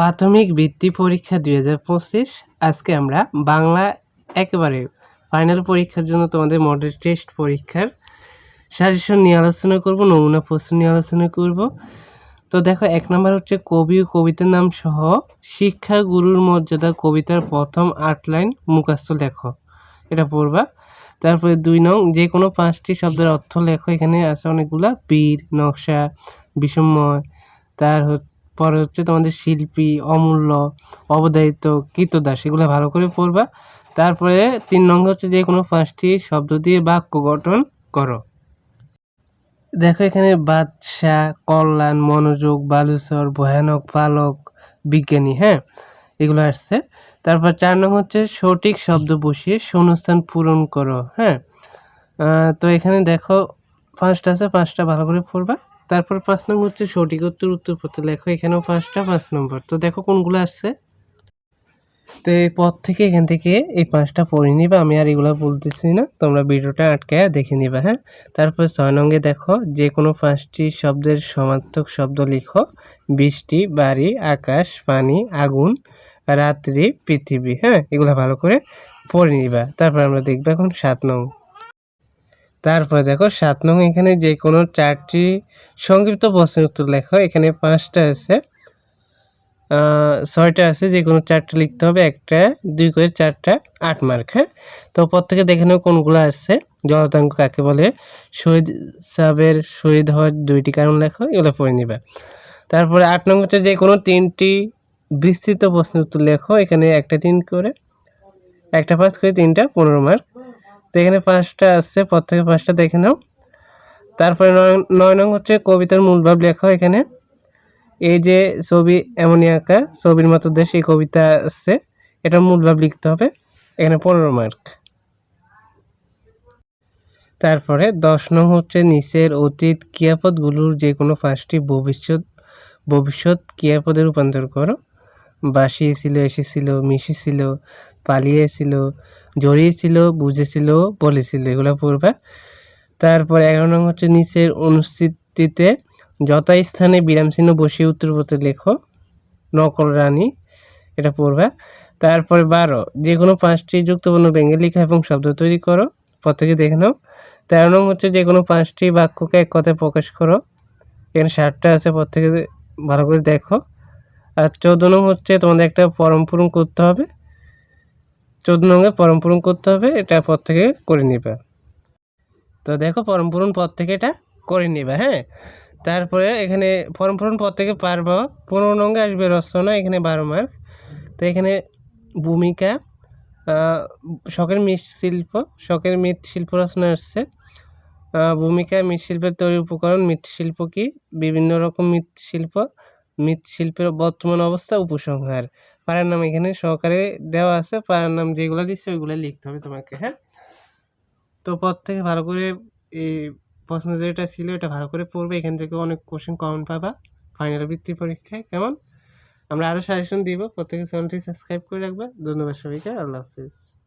প্রাথমিক বৃত্তি পরীক্ষা দুই হাজার পঁচিশ। আজকে আমরা বাংলা একেবারে ফাইনাল পরীক্ষার জন্য তোমাদের মডেল টেস্ট পরীক্ষার সাজেশন নিয়ে আলোচনা করব, নমুনা প্রশ্ন নিয়ে আলোচনা করব। তো দেখো, এক নম্বর হচ্ছে কবি ও কবিতার নাম সহ শিক্ষা গুরুর মর্যাদা কবিতার প্রথম আট লাইন মুখস্থ লেখো, এটা পড়বা। তারপরে দুই নং, যে কোনো পাঁচটি শব্দের অর্থ লেখো, এখানে আছে অনেকগুলা, বীর, নকশা বিষময় তার হচ্ছে পরে হচ্ছে তোমাদের শিল্পী, অমূল্য অবদায়িত কৃতদাস এগুলো ভালো করে পড়বা। তারপরে তিন নং হচ্ছে যে কোনো পাঁচটি শব্দ দিয়ে বাক্য গঠন করো। দেখো এখানে বাদশাহ, কল্যাণ, মনোযোগ, বালুচর, ভয়ানক পালক, বিজ্ঞানী হ্যাঁ এগুলো আসছে। তারপর চার নং হচ্ছে সঠিক শব্দ বসিয়ে শূন্যস্থান পূরণ করো হ্যাঁ। তো এখানে দেখো পাঁচটা আছে, পাঁচটা ভালো করে পড়বা। তারপর পাঁচ নম্বর হচ্ছে সঠিক উত্তর উত্তরপত্র লেখো। এখানেও পাঁচটা, পাঁচ নম্বর। তো দেখো কোনগুলো আসছে। তো এই পথ থেকে এখান থেকে এই পাঁচটা পড়ে নিবা, আমি আর এগুলো বলতেছি না। তোমরা ভিডিওটা আটকায় দেখে নিবা হ্যাঁ? তারপর ছয় নঙ্গে দেখো, যে কোনো পাঁচটি শব্দের সমার্থক শব্দ লিখো। বৃষ্টি, বাড়ি, আকাশ, পানি, আগুন, রাত্রি, পৃথিবী হ্যাঁ? এগুলো ভালো করে পড়ে নিবা। তারপর আমরা দেখব এখন সাত নং। তারপর দেখো, সাত নং এখানে যে কোনো চারটি সংক্ষিপ্ত প্রশ্নের উত্তর লেখো। এখানে পাঁচটা আছে। ছয়টা আছে, যে কোনো চারটা লিখতে হবে। একটা, দুই করে চারটা, আট মার্ক হ্যাঁ? তো প্রত্যেকে দেখে নেব কোনগুলো আছে। জলতাঙ্ক কাকে বলে? শহীদ সাহেবের শহীদ হওয়ার দুইটি কারণ লেখো, এগুলো পড়ে নিবা। তারপরে আট নম্বর হচ্ছে যে কোনো তিনটি বিস্তৃত প্রশ্নের উত্তর লেখো। এখানে একটা তিন করে, একটা পাঁচ করে, তিনটা পনেরো মার্ক তো এখানে পাঁচটা আসছে প্রত্যেকে পাঁচটা দেখে নাও। তারপরে নয় নয় নং হচ্ছে কবিতার মূল ভাব লেখো এখানে। এই যে ছবি এমনই আঁকা, ছবির মতো দেশ এই কবিতা আছে। এটা মূল ভাব লিখতে হবে। এখানে পনেরো মার্ক। তারপরে দশ নং হচ্ছে নিচের অতীত ক্রিয়াপদগুলোর যে কোনো পাঁচটি ভবিষ্যৎ ভবিষ্যৎ ক্রিয়াপদে রূপান্তর করো। বাসিয়েছিল এসেছিল, মিশেছিল, পালিয়েছিল, জড়িয়েছিল, বুঝেছিল, বলেছিল, এগুলো পড়বা। তারপর এগারো নং হচ্ছে নিচের অনুস্থিতিতে যথাস্থানে বিরামচিহ্ন বসিয়ে উত্তরপত্রে লেখো, নকল রানী, এটা পড়বা। তারপরে বারো যে কোনো পাঁচটি যুক্তপূর্ণ ব্যঙ্গে লেখা এবং শব্দ তৈরি করো, প্রত্যেকে দেখে নাও। তেরো নং হচ্ছে যে কোনো পাঁচটি বাক্যকে এক কথায় প্রকাশ করো, এখানে ষাটটা আছে, প্রত্যেকে ভালো করে দেখো। আর চৌদ্দ নং হচ্ছে তোমাদের একটা ফর্ম পূরণ করতে হবে। চৌদ্দ নঙ্গে ফর্ম পূরণ করতে হবে, এটা পর থেকে করে নিবা। তো দেখো ফর্ম পূরণ পর থেকে এটা করে নিবা হ্যাঁ? তারপরে এখানে ফর্ম পূরণ পর থেকে পারব পনেরো নঙ্গে আসবে রচনা এখানে বারো মার্ক তো এখানে ভূমিকা শখের মৃৎশিল্প শখের মৃৎশিল্প রচনা আসছে। ভূমিকা মৃৎশিল্পের তৈরি উপকরণ মৃৎশিল্প কি? বিভিন্ন রকম মৃৎশিল্প মৃৎশিল্পের বর্তমান অবস্থা উপসংহার। পাড়ার নাম এখানে সহকারে দেওয়া আছে। পাড়ার নাম যেগুলো দিচ্ছে ওইগুলো লিখতে হবে তোমাকে হ্যাঁ? তো পর থেকে ভালো করে এই প্রশ্ন যেটা ছিল, এটা ভালো করে পড়বে। এখান থেকে অনেক কোশ্চেন কমন পাবা। ফাইনাল বৃত্তি পরীক্ষায়, কেমন? আমরা আরও সাজেশন দিব। প্রত্যেকে চ্যানেলটি সাবস্ক্রাইব করে রাখবে। ধন্যবাদ সবাইকে। আল্লাহ হাফিজ।